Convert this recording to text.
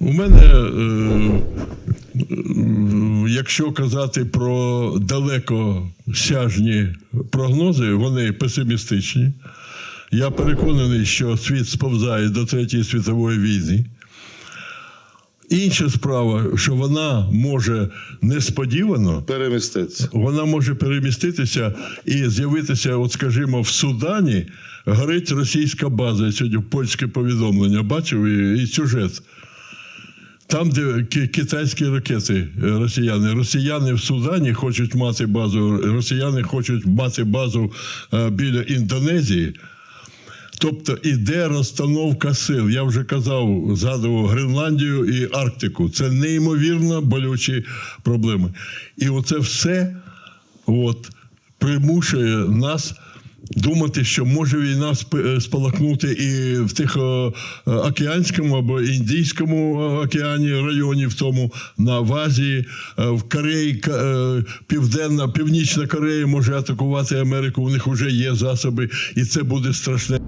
У мене, е, е, якщо казати про далекосяжні прогнози, вони песимістичні. Я переконаний, що світ сповзає до Третьої світової війни. Інша справа, що вона може несподівано Переміститься. вона може переміститися і з'явитися, от скажімо, в Судані горить російська база. Я сьогодні польське повідомлення бачив і, і сюжет. Там, де китайські ракети росіяни. Росіяни в Судані хочуть мати базу, росіяни хочуть мати базу е, біля Індонезії. Тобто іде розстановка сил. Я вже казав, згадував Гренландію і Арктику. Це неймовірно болючі проблеми. І оце все от, примушує нас думати, що може війна е, спалахнути і в Тихоокеанському або Індійському е, океані районі, в тому на в Азії, е, в Кореї, е, Південна, Північна Корея може атакувати Америку. У них вже є засоби, і це буде страшне.